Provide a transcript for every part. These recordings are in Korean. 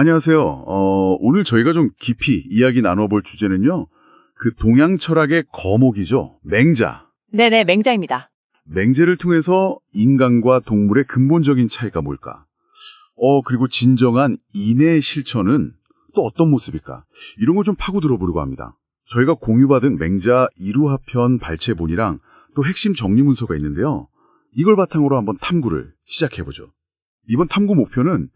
안녕하세요. 어, 오늘 저희가 좀 깊이 이야기 나눠볼 주제는요. 그 동양 철학의 거목이죠. 맹자. 네네, 맹자입니다. 맹제를 통해서 인간과 동물의 근본적인 차이가 뭘까? 어, 그리고 진정한 인의 실천은 또 어떤 모습일까? 이런 거좀 파고 들어보려고 합니다. 저희가 공유받은 맹자 이루하편 발췌본이랑 또 핵심 정리 문서가 있는데요. 이걸 바탕으로 한번 탐구를 시작해보죠. 이번 탐구 목표는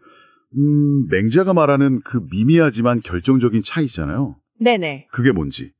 음, 맹자가 말하는 그 미미하지만 결정적인 차이잖아요. 네네. 그게 뭔지.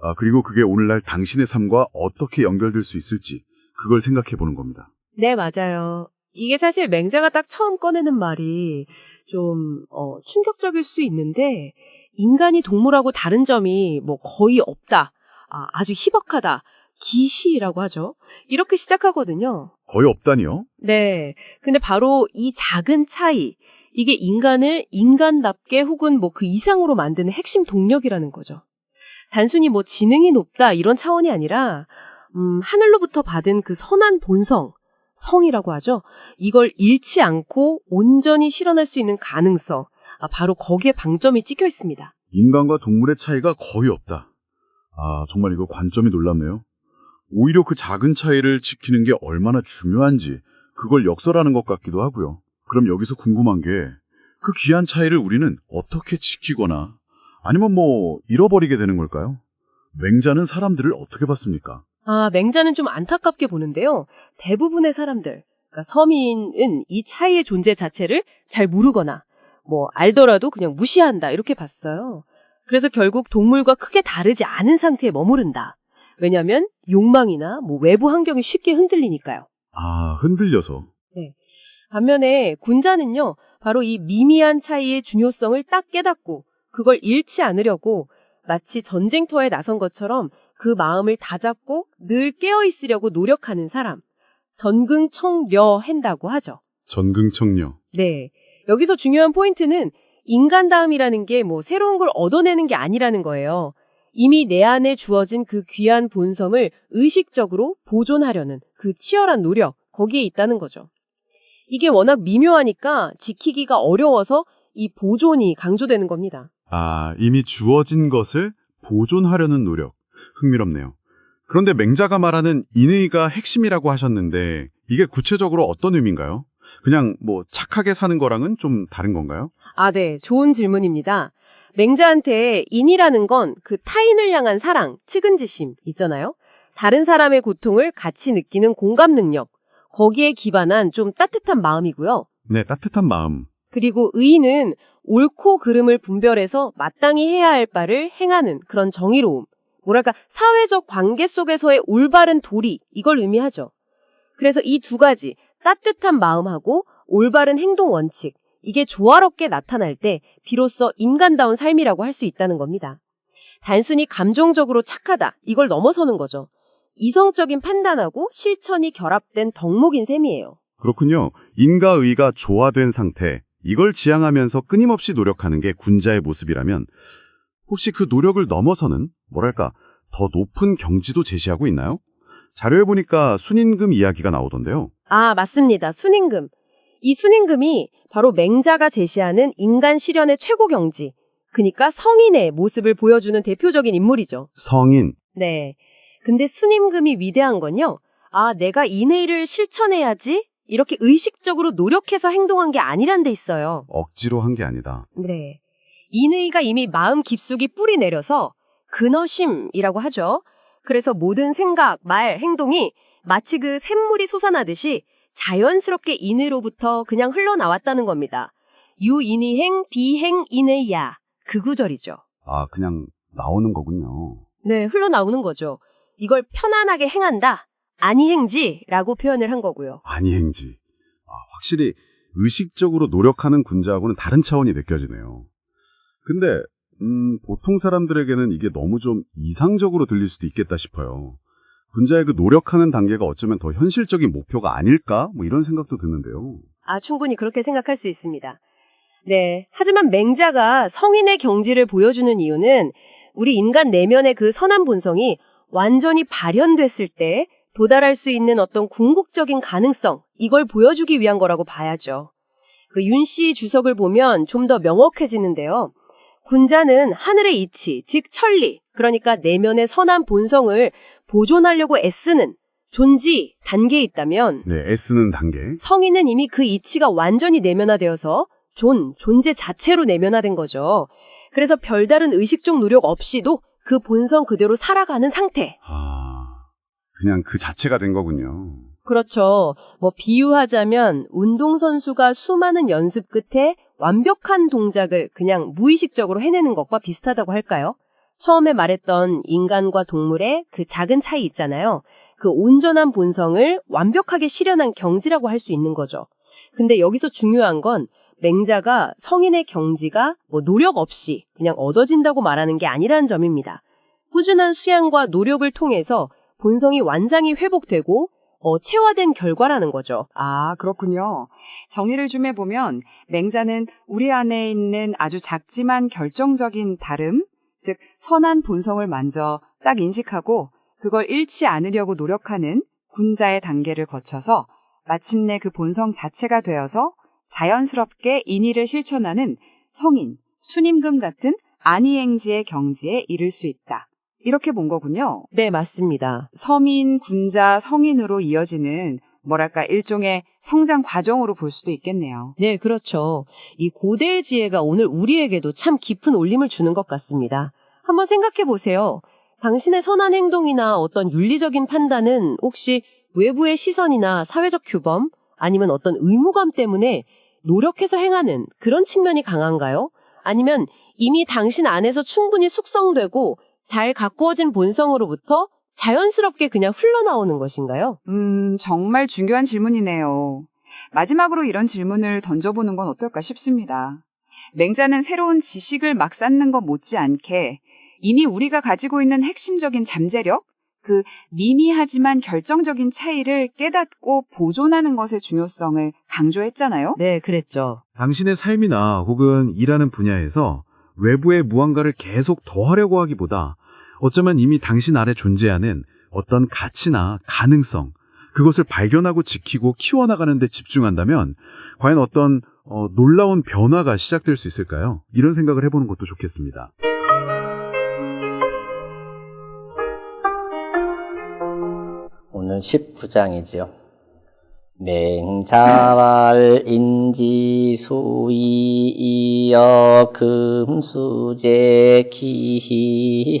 아, 그리고 그게 오늘날 당신의 삶과 어떻게 연결될 수 있을지 그걸 생각해 보는 겁니다. 네, 맞아요. 이게 사실 맹자가 딱 처음 꺼내는 말이 좀 어, 충격적일 수 있는데 인간이 동물하고 다른 점이 뭐 거의 없다. 아, 아주 희박하다. 기시라고 하죠. 이렇게 시작하거든요. 거의 없다니요? 네. 근데 바로 이 작은 차이, 이게 인간을 인간답게 혹은 뭐 그 이상으로 만드는 핵심 동력이라는 거죠. 단순히 뭐 지능이 높다 이런 차원이 아니라, 음, 하늘로부터 받은 그 선한 본성, 성이라고 하죠. 이걸 잃지 않고 온전히 실현할 수 있는 가능성, 아, 바로 거기에 방점이 찍혀 있습니다. 인간과 동물의 차이가 거의 없다. 아, 정말 이거 관점이 놀랍네요. 오히려 그 작은 차이를 지키는 게 얼마나 중요한지 그걸 역설하는 것 같기도 하고요. 그럼 여기서 궁금한 게 그 귀한 차이를 우리는 어떻게 지키거나 아니면 뭐 잃어버리게 되는 걸까요? 맹자는 사람들을 어떻게 봤습니까? 아, 맹자는 좀 안타깝게 보는데요. 대부분의 사람들, 그러니까 서민은 이 차이의 존재 자체를 잘 모르거나, 뭐, 알더라도 그냥 무시한다, 이렇게 봤어요. 그래서 결국 동물과 크게 다르지 않은 상태에 머무른다. 왜냐면, 욕망이나 뭐 외부 환경이 쉽게 흔들리니까요. 아, 흔들려서. 반면에 군자는요, 바로 이 미미한 차이의 중요성을 딱 깨닫고, 그걸 잃지 않으려고 마치 전쟁터에 나선 것처럼 그 마음을 다잡고 늘 깨어 있으려고 노력하는 사람. 전긍청려한다고 하죠. 전긍청려. 네. 여기서 중요한 포인트는 인간다움이라는 게 뭐 새로운 걸 얻어내는 게 아니라는 거예요. 이미 내 안에 주어진 그 귀한 본성을 의식적으로 보존하려는 그 치열한 노력, 거기에 있다는 거죠. 이게 워낙 미묘하니까 지키기가 어려워서 이 보존이 강조되는 겁니다. 아, 이미 주어진 것을 보존하려는 노력. 흥미롭네요. 그런데 맹자가 말하는 인의가 핵심이라고 하셨는데 이게 구체적으로 어떤 의미인가요? 그냥 뭐 착하게 사는 거랑은 좀 다른 건가요? 아, 네. 좋은 질문입니다. 맹자한테 인이라는 건 그 타인을 향한 사랑, 측은지심 있잖아요. 다른 사람의 고통을 같이 느끼는 공감 능력. 거기에 기반한 좀 따뜻한 마음이고요. 네, 따뜻한 마음. 그리고 의는 옳고 그름을 분별해서 마땅히 해야 할 바를 행하는 그런 정의로움. 뭐랄까 사회적 관계 속에서의 올바른 도리 이걸 의미하죠. 그래서 이 두 가지 따뜻한 마음하고 올바른 행동 원칙 이게 조화롭게 나타날 때 비로소 인간다운 삶이라고 할 수 있다는 겁니다. 단순히 감정적으로 착하다 이걸 넘어서는 거죠. 이성적인 판단하고 실천이 결합된 덕목인 셈이에요. 그렇군요. 인과 의가 조화된 상태. 이걸 지향하면서 끊임없이 노력하는 게 군자의 모습이라면 혹시 그 노력을 넘어서는 뭐랄까 더 높은 경지도 제시하고 있나요? 자료에 보니까 순임금 이야기가 나오던데요. 아, 맞습니다. 순임금. 이 순임금이 바로 맹자가 제시하는 인간 실현의 최고 경지, 그니까 성인의 모습을 보여주는 대표적인 인물이죠. 성인. 네. 근데 순임금이 위대한 건요. 아, 내가 인의를 실천해야지? 이렇게 의식적으로 노력해서 행동한 게 아니란 데 있어요. 억지로 한 게 아니다. 네. 인의가 이미 마음 깊숙이 뿌리 내려서 근어심이라고 하죠. 그래서 모든 생각, 말, 행동이 마치 그 샘물이 솟아나듯이 자연스럽게 인의로부터 그냥 흘러나왔다는 겁니다. 유인의행 비행인의야. 그 구절이죠. 아, 그냥 나오는 거군요. 네, 흘러나오는 거죠. 이걸 편안하게 행한다. 아니행지라고 표현을 한 거고요. 아니행지. 아, 확실히 의식적으로 노력하는 군자하고는 다른 차원이 느껴지네요. 근데 음, 보통 사람들에게는 이게 너무 좀 이상적으로 들릴 수도 있겠다 싶어요. 군자의 그 노력하는 단계가 어쩌면 더 현실적인 목표가 아닐까? 뭐 이런 생각도 드는데요. 아, 충분히 그렇게 생각할 수 있습니다. 네. 하지만 맹자가 성인의 경지를 보여주는 이유는 우리 인간 내면의 그 선한 본성이 완전히 발현됐을 때 도달할 수 있는 어떤 궁극적인 가능성, 이걸 보여주기 위한 거라고 봐야죠. 그 윤 씨 주석을 보면 좀 더 명확해지는데요. 군자는 하늘의 이치, 즉 천리, 그러니까 내면의 선한 본성을 보존하려고 애쓰는 존지 단계에 있다면 네, S는 단계. 성인은 이미 그 이치가 완전히 내면화되어서 존, 존재 자체로 내면화된 거죠. 그래서 별다른 의식적 노력 없이도 그 본성 그대로 살아가는 상태. 아, 그냥 그 자체가 된 거군요. 그렇죠. 뭐 비유하자면 운동선수가 수많은 연습 끝에 완벽한 동작을 그냥 무의식적으로 해내는 것과 비슷하다고 할까요? 처음에 말했던 인간과 동물의 그 작은 차이 있잖아요. 그 온전한 본성을 완벽하게 실현한 경지라고 할 수 있는 거죠. 근데 여기서 중요한 건 맹자가 성인의 경지가 뭐 노력 없이 그냥 얻어진다고 말하는 게 아니라는 점입니다. 꾸준한 수양과 노력을 통해서 본성이 완전히 회복되고 어, 체화된 결과라는 거죠. 아, 그렇군요. 정의를 좀 해보면 맹자는 우리 안에 있는 아주 작지만 결정적인 다름, 즉 선한 본성을 먼저 딱 인식하고 그걸 잃지 않으려고 노력하는 군자의 단계를 거쳐서 마침내 그 본성 자체가 되어서 자연스럽게 인의를 실천하는 성인, 순임금 같은 안이행지의 경지에 이를 수 있다. 이렇게 본 거군요. 네, 맞습니다. 서민, 군자, 성인으로 이어지는 뭐랄까 일종의 성장 과정으로 볼 수도 있겠네요. 네, 그렇죠. 이 고대의 지혜가 오늘 우리에게도 참 깊은 울림을 주는 것 같습니다. 한번 생각해 보세요. 당신의 선한 행동이나 어떤 윤리적인 판단은 혹시 외부의 시선이나 사회적 규범 아니면 어떤 의무감 때문에 노력해서 행하는 그런 측면이 강한가요? 아니면 이미 당신 안에서 충분히 숙성되고 잘 가꾸어진 본성으로부터 자연스럽게 그냥 흘러나오는 것인가요? 음, 정말 중요한 질문이네요. 마지막으로 이런 질문을 던져보는 건 어떨까 싶습니다. 맹자는 새로운 지식을 막 쌓는 것 못지않게 이미 우리가 가지고 있는 핵심적인 잠재력, 그 미미하지만 결정적인 차이를 깨닫고 보존하는 것의 중요성을 강조했잖아요. 네, 그랬죠. 당신의 삶이나 혹은 일하는 분야에서 외부의 무언가를 계속 더하려고 하기보다 어쩌면 이미 당신 아래 존재하는 어떤 가치나 가능성, 그것을 발견하고 지키고 키워나가는 데 집중한다면 과연 어떤 어, 놀라운 변화가 시작될 수 있을까요? 이런 생각을 해보는 것도 좋겠습니다. 오늘 19장이지요. 맹자왈 인지수이이여 금수제 기하니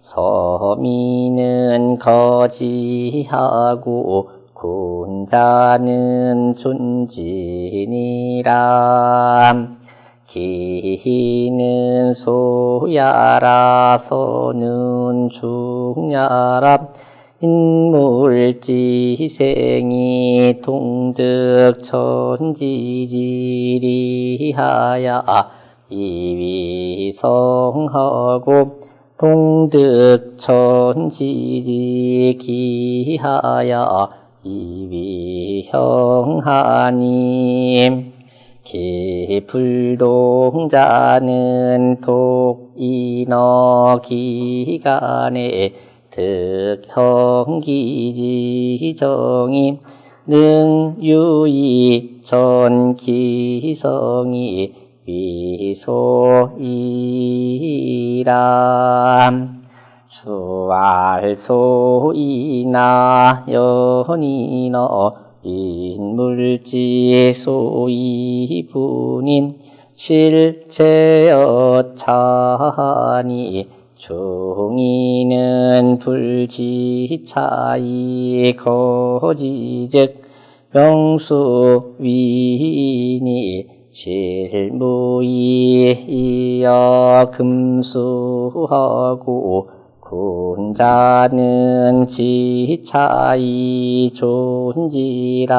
서민은 거지하고 군자는 존지니라 기는 소야라 서는 중야라 인물지생이 동득천지지리하야 이위성하고 동득천지지기하야 이위형하님 기불동자는 독인어 기간에 득형기지정이 능유이 전기성이 위소이람 수알소이나 연이너 인물지 소이분인 실체여차니 중이는 불지차이 거지즉 명수 위니 실무이이여 금수하고 군자는 지차이 존지람.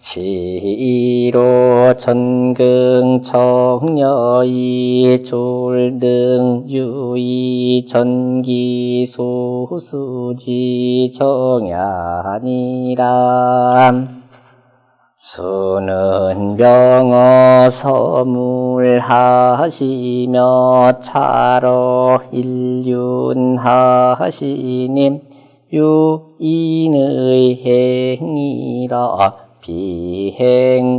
시로 전긍 청녀이 졸등 유이 전기 소수지 정야니람. 수는 병어 서물하시며 차로 일륜하시님 유인의 행이라 비행인의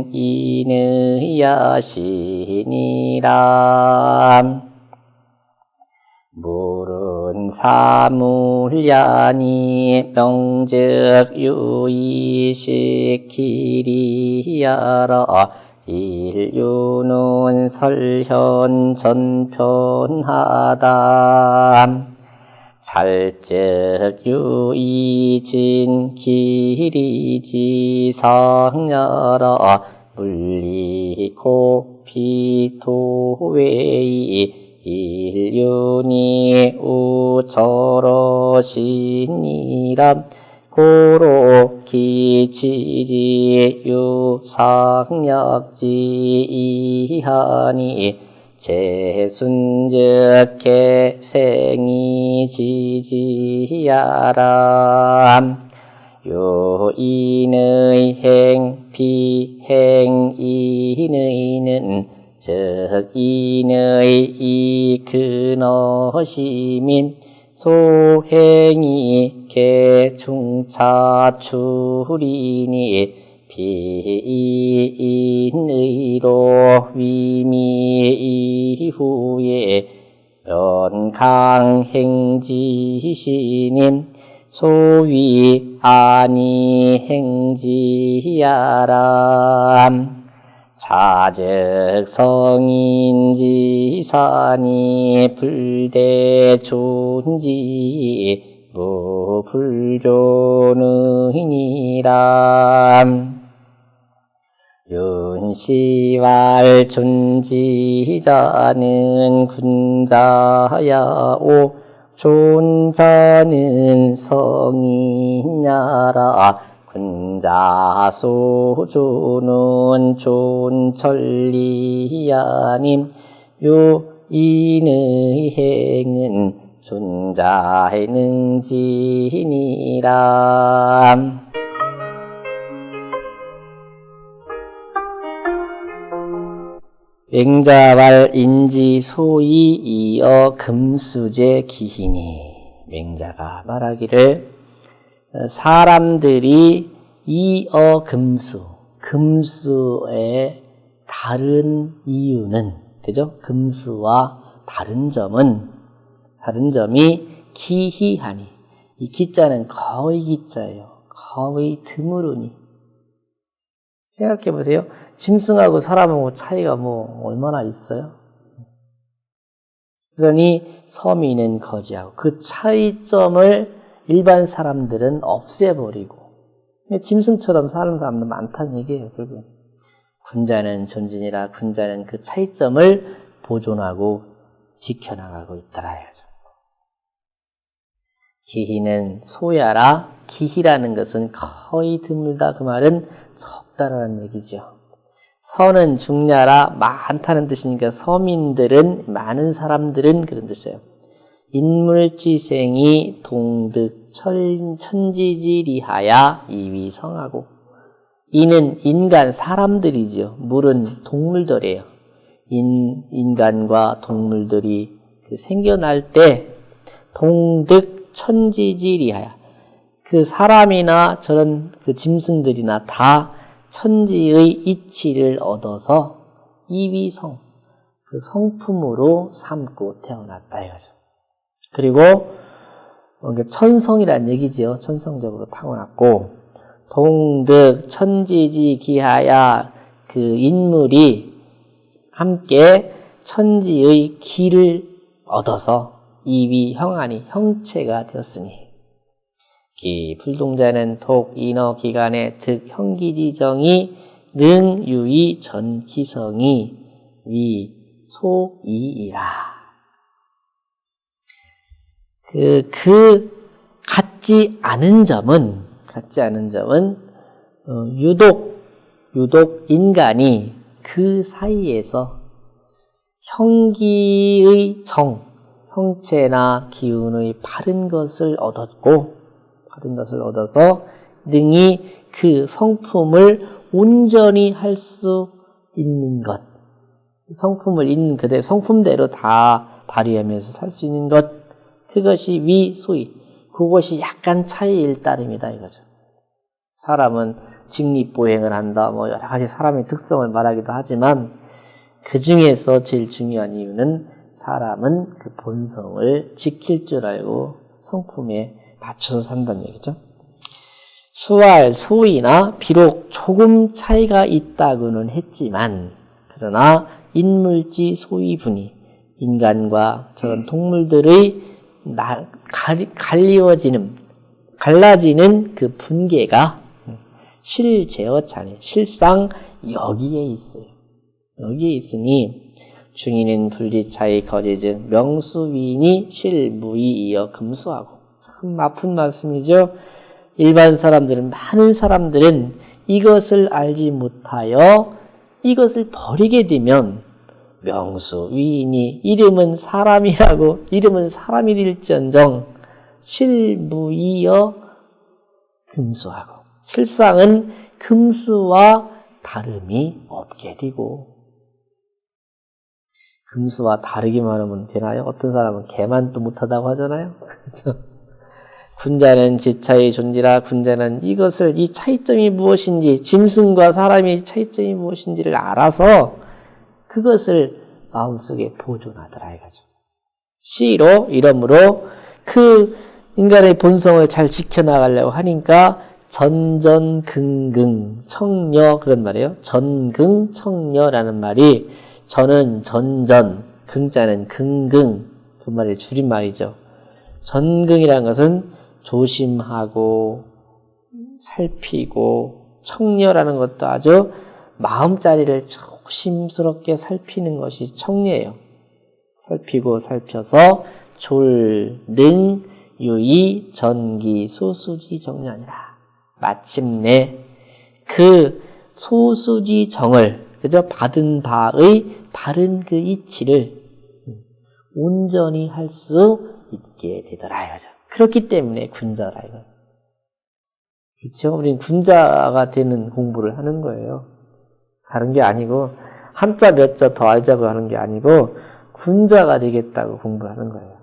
여신이라 물은 사물야니 명즉 유의시키리야라. 인류는 설현 전편하다. 찰즉 유이진 길이지 성녀라. 물리고 피토웨이 일륜이 우처러시니라. 고로 기치지 유상력지 이하니 제순즉 개생이 지지야람 요인의 행 비행인의는 즉 인의 이 근어시민 소행이 개충차출이니 비인의로 위미 이후에 연강행지시님 소위 아니행지야람 자즉 성인지사니 불대존지 무불존의니람. 윤시왈 존지자는 군자야오 존자는 성인야라 군자소조는 존천리야님 요인의 행은 존자의 능지니라 맹자발 인지 소이 이어 금수제 기희니. 맹자가 말하기를 어, 사람들이 이어 금수 금수의 다른 이유는 그죠? 금수와 다른 점은 다른 점이 기희하니 이 기자는 거의 기자예요. 거의 드물으니 생각해 보세요. 짐승하고 사람하고 차이가 뭐 얼마나 있어요? 그러니 서민은 거지하고 그 차이점을 일반 사람들은 없애버리고 짐승처럼 사는 사람도 많다는 얘기예요. 결국 군자는 존진이라 군자는 그 차이점을 보존하고 지켜나가고 있더라. 기희는 소야라 기희라는 것은 거의 드물다 그 말은 적다라는 얘기죠. 서는 중냐라 많다는 뜻이니까 서민들은 많은 사람들은 그런 뜻이에요. 인물지생이 동득 천, 천지지리하야 이위성하고 이는 인간 사람들이죠. 물은 동물들이에요. 인, 인간과 동물들이 그 생겨날 때 동득 천지지리하야 그 사람이나 저런 그 짐승들이나 다 천지의 이치를 얻어서 이위성 그 성품으로 삼고 태어났다 이거죠. 그리고 천성이란 얘기지요. 천성적으로 타고났고 동득 천지지 기하야 그 인물이 함께 천지의 기를 얻어서 이위 형안이 형체가 되었으니 기 불동자는 독 인어 기간의 득 형기지정이 능 유의 전기성이 위 소이이라. 그, 그, 같지 않은 점은, 같지 않은 점은, 어, 유독, 유독 인간이 그 사이에서 형기의 정, 형체나 기운의 바른 것을 얻었고, 바른 것을 얻어서 능히 그 성품을 온전히 할 수 있는 것, 성품을 있는 그대 성품대로 다 발휘하면서 살 수 있는 것, 그것이 위, 소위, 그것이 약간 차이일 따름이다 이거죠. 사람은 직립보행을 한다, 뭐 여러 가지 사람의 특성을 말하기도 하지만 그 중에서 제일 중요한 이유는 사람은 그 본성을 지킬 줄 알고 성품에 맞춰서 산다는 얘기죠. 수알, 소이나 비록 조금 차이가 있다고는 했지만 그러나 인물지 소이분이 인간과 저런 동물들의 나, 갈, 갈리워지는 갈라지는 그 분계가 실제어찬에 실상 여기에 있어요. 여기에 있으니 중인은 불지차의 거제즉 명수위인이 실무이이어 금수하고 참 아픈 말씀이죠. 일반 사람들은 많은 사람들은 이것을 알지 못하여 이것을 버리게 되면 명수 위인이 이름은 사람이라고 이름은 사람이 될지언정 실무이여 금수하고 실상은 금수와 다름이 없게 되고 금수와 다르기만 하면 되나요? 어떤 사람은 개만 또 못하다고 하잖아요. 그렇죠? 군자는 지차의 존재라 군자는 이것을 이 차이점이 무엇인지 짐승과 사람의 차이점이 무엇인지를 알아서 그것을 마음속에 보존하더라 이거죠. 시로 이러므로 그 인간의 본성을 잘 지켜나가려고 하니까 전전긍긍 청녀 그런 말이에요. 전긍 청녀라는 말이 저는 전전 긍자는 긍긍 그 말의 줄임말이죠. 전긍이라는 것은 조심하고 살피고 청녀라는 것도 아주 마음자리를 조심스럽게 살피는 것이 청녀예요. 살피고 살펴서 졸능 유의 전기 소수지 정년이라. 마침내 그 소수지 정을 그저 받은 바의 바른 그 이치를 온전히 할 수 있게 되더라 이거죠. 그렇기 때문에 군자라 이거. 그렇죠? 우린 군자가 되는 공부를 하는 거예요. 다른 게 아니고 한자 몇 자 더 알자고 하는 게 아니고 군자가 되겠다고 공부하는 거예요.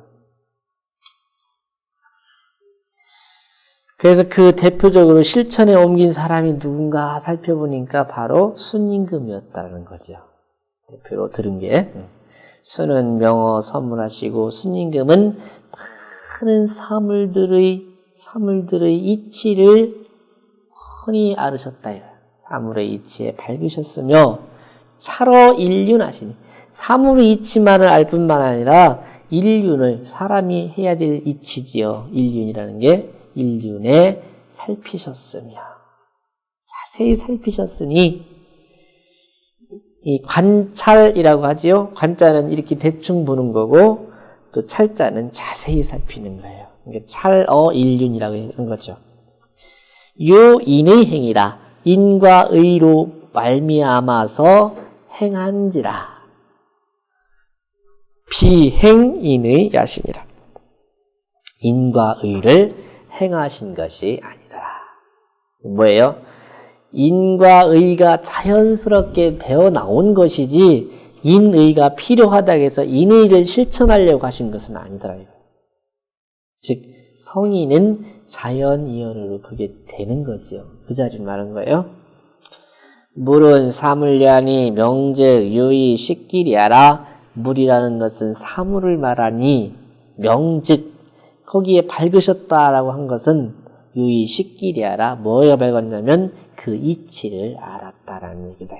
그래서 그 대표적으로 실천에 옮긴 사람이 누군가 살펴보니까 바로 순임금이었다는 거죠. 대표로 들은 게 수는 명어 선물하시고 순임금은 많은 사물들의 사물들의 이치를 훤히 알으셨다. 사물의 이치에 밝으셨으며 차로 일륜하시니 사물의 이치만을 알 뿐만 아니라 일륜을 사람이 해야 될 이치지요. 일륜이라는 게 일륜에 살피셨으며 자세히 살피셨으니 이 관찰이라고 하지요. 관자는 이렇게 대충 보는 거고 또 찰자는 자세히 살피는 거예요. 그러니까 찰어 일륜이라고 하는 거죠. 유인의 행이라 인과 의로 말미암아서 행한지라 비행인의 야신이라 인과 의를 행하신 것이 아니더라. 뭐예요? 인과 의가 자연스럽게 배어 나온 것이지 인의가 필요하다고 해서 인의를 실천하려고 하신 것은 아니더라. 즉 성인은 자연이연으로 그게 되는 거지요. 그 자리를 말한 거예요. 물은 사물려니 명즉 유의 식길이야라 물이라는 것은 사물을 말하니 명즉 거기에 밝으셨다라고 한 것은 유의 식길이야라 뭐가 밝았냐면 그 이치를 알았다라는 얘기다.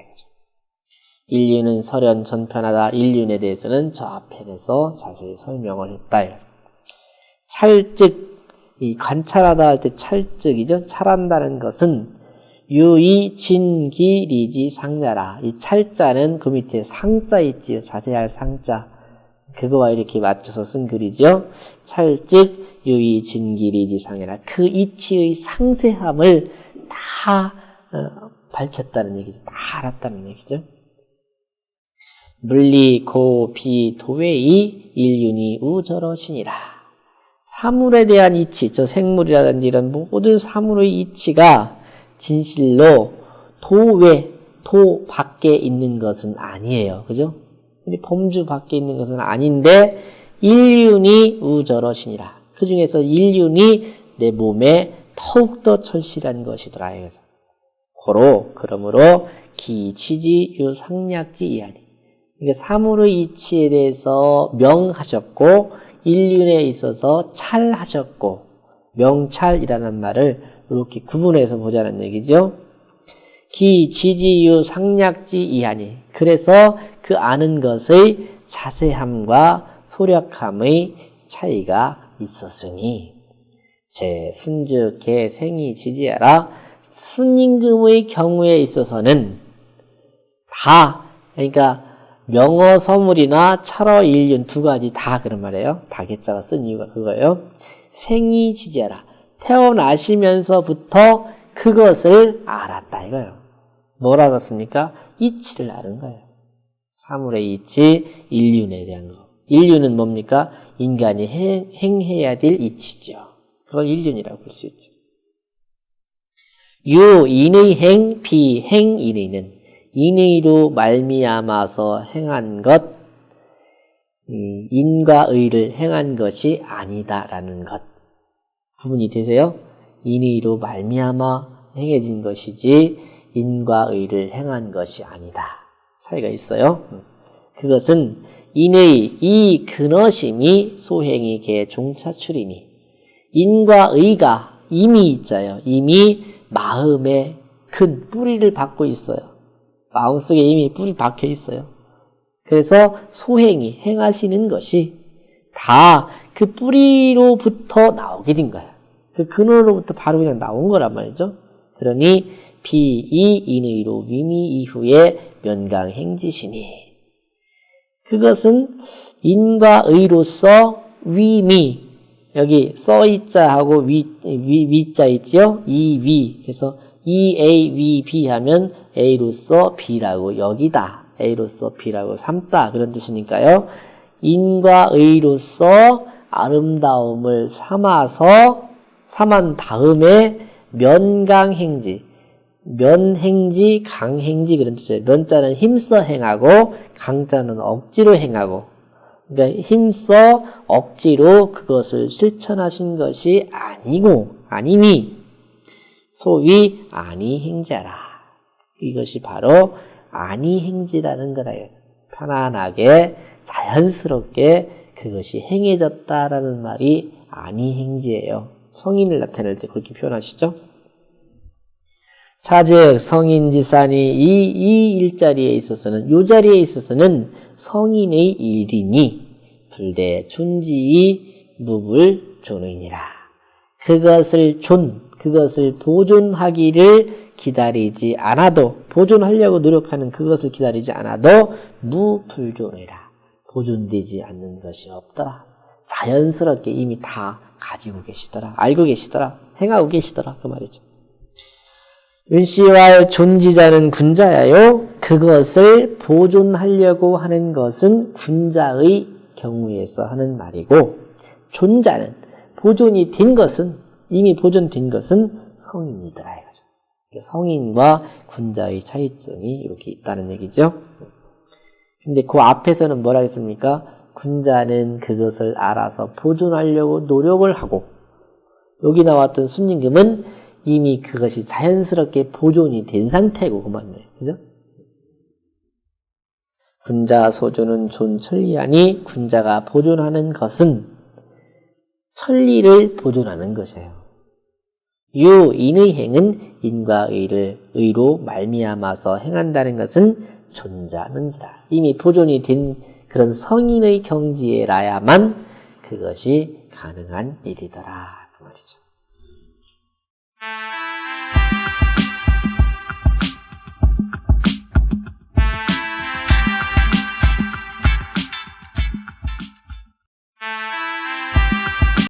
인륜은 설현 전편하다. 인륜에 대해서는 저 앞편에서 자세히 설명을 했다. 찰즉 이 관찰하다 할 때 찰즉이죠. 찰한다는 것은 유의 진기 리지 상자라. 이 찰자는 그 밑에 상자 있지요. 자세할 상자. 그거와 이렇게 맞춰서 쓴 글이죠. 찰즉 유의 진기 리지 상이라. 그 이치의 상세함을 다 어, 밝혔다는 얘기죠. 다 알았다는 얘기죠. 물리 고 비 도웨이 일윤이 우저러시니라. 사물에 대한 이치, 저 생물이라든지 이런 모든 사물의 이치가 진실로 도외, 도 밖에 있는 것은 아니에요. 그죠? 범주 밖에 있는 것은 아닌데, 인륜이 우저러시니라. 그 중에서 인륜이 내 몸에 더욱더 절실한 것이더라. 이거죠. 고로 그러므로 기, 치지, 유, 상략지 이하니. 이게 사물의 이치에 대해서 명하셨고 인륜에 있어서 찰하셨고 명찰이라는 말을 이렇게 구분해서 보자는 얘기죠. 기, 지지유, 상략지 이하니. 그래서 그 아는 것의 자세함과 소략함의 차이가 있었으니 제 순즉 개 생이 지지하라 순임금의 경우에 있어서는 다 그러니까 명어 서물이나 철어 일륜 두 가지 다 그런 말이에요. 다 개자가 쓴 이유가 그거예요. 생이 지지하라. 태어나시면서부터 그것을 알았다 이거예요. 뭘 알았습니까? 이치를 아는 거예요. 사물의 이치, 인륜에 대한 거. 인륜은 뭡니까? 인간이 행, 행해야 될 이치죠. 그걸 인륜이라고 볼 수 있죠. 유, 인의 행, 비, 행, 인의는 인의로 말미암아서 행한 것, 이 인과 의를 행한 것이 아니다라는 것. 구분이 되세요? 인의로 말미암아 행해진 것이지 인과 의를 행한 것이 아니다. 차이가 있어요. 그것은 인의 이 근어심이 소행이 개 종차출이니 인과 의가 이미 있어요. 이미 마음에 큰 뿌리를 받고 있어요. 마음속에 이미 뿌리 박혀 있어요. 그래서 소행이 행하시는 것이 다 그 뿌리로부터 나오게 된 거야. 그 근원으로부터 바로 그냥 나온 거란 말이죠. 그러니 비이 인의로 위미 이후에 면강 행지시니 그것은 인과 의로서 위미 여기 써이자 하고 위, 위, 위자 있죠? 이 위. 그래서 이 A, 위, B 하면 A로서 B라고 여기다. A로서 B라고 삼다. 그런 뜻이니까요. 인과 의로서 아름다움을 삼아서 삼은 다음에 면강행지. 면행지, 강행지 그런 뜻이에요. 면자는 힘써 행하고 강자는 억지로 행하고 그러니까 힘써 억지로 그것을 실천하신 것이 아니고 아니니 소위 아니행자라. 이것이 바로 아니행지라는 거라요. 편안하게 자연스럽게 그것이 행해졌다라는 말이 아니행지예요. 성인을 나타낼 때 그렇게 표현하시죠? 차즉 성인지산이 이, 이 일자리에 있어서는 요 자리에 있어서는 성인의 일이니 불대 춘지이 무불 존의니라. 그것을 존, 그것을 보존하기를 기다리지 않아도 보존하려고 노력하는 그것을 기다리지 않아도 무불존이라. 보존되지 않는 것이 없더라. 자연스럽게 이미 다 가지고 계시더라. 알고 계시더라. 행하고 계시더라. 그 말이죠. 윤씨와 존지자는 군자야요. 그것을 보존하려고 하는 것은 군자의 경우에서 하는 말이고 존자는 보존이 된 것은 이미 보존된 것은 성인이더라 이거죠. 성인과 군자의 차이점이 이렇게 있다는 얘기죠. 근데 그 앞에서는 뭐라 했습니까? 군자는 그것을 알아서 보존하려고 노력을 하고 여기 나왔던 순임금은 이미 그것이 자연스럽게 보존이 된 상태고 그 말이에요. 그죠? 군자 소존은 존천리하니 군자가 보존하는 것은 천리를 보존하는 것이에요. 유 인의 행은 인과 의를 의로 말미암아서 행한다는 것은 존자는지라. 이미 보존이 된 그런 성인의 경지에 라야만 그것이 가능한 일이더라.